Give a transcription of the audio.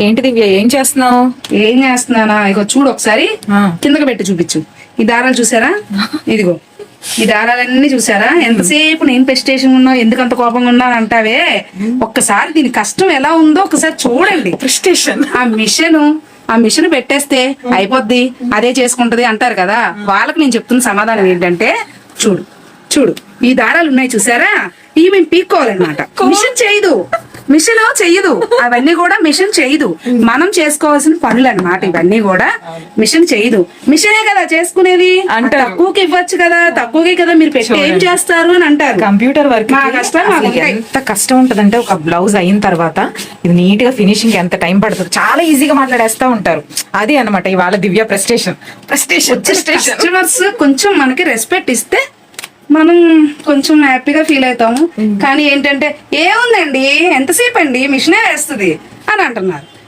ఏంటి దివ్య ఏం చేస్తున్నావు? ఏం చేస్తున్నానా? ఇగో చూడు ఒకసారి. కిందకి పెట్టి చూపించు. ఈ దారాలు చూసారా? ఇదిగో. ఈ దారాలన్నీ చూసారా? ఎంతసేపు నేను ప్రెస్టేషన్ ఉన్నా ఎందుకు అంత కోపంగా ఉన్నా అని అంటావే? ఒక్కసారి దీని కష్టం ఎలా ఉందో ఒకసారి చూడండి. ప్రెస్టేషన్ ఆ మిషన్ ఆ మిషన్ పెట్టేస్తే అయిపోద్ది. అదే చేసుకుంటది అంటారు కదా. వాళ్ళకి నేను చెప్తున్న సమాధానం ఏంటంటే చూడు చూడు. ఈ దారాలు ఉన్నాయి చూసారా? ఇవి మేము పీక్కోవాలన్నమాట. మిషన్ చేయదు. మిషన్ చెయ్యదు. అవన్నీ కూడా మిషన్ చేయదు మనం చేసుకోవాల్సిన పనులు అన్నమాట ఇవన్నీ కూడా మిషన్ చేయదు మిషనే కదా చేసుకునేది? అంటారు. తక్కువకి ఇవ్వచ్చు కదా తక్కువకి కదా మీరు పెట్టి ఏం చేస్తారు అని అంటారు. Computer work. ఎంత కష్టం ఉంటదంటే ఒక బ్లౌజ్ అయిన తర్వాత ఇది నీట్గా ఫినిషింగ్ ఎంత టైం పడుతుంది? చాలా ఈజీగా మాట్లాడేస్తా ఉంటారు. అది అన్నమాట ఇవాళ దివ్య ప్రెస్టేషన్. ప్రెస్టేషన్ ప్రెస్టేషన్. కస్టమర్స్ కొంచెం మనకి రెస్పెక్ట్ ఇస్తే మనం కొంచెం హ్యాపీగా ఫీల్ అవుతాము. కానీ ఏంటంటే ఏముందండి? ఎంతసేపు అండి మిషనే వేస్తుంది. అని అంటున్నారు.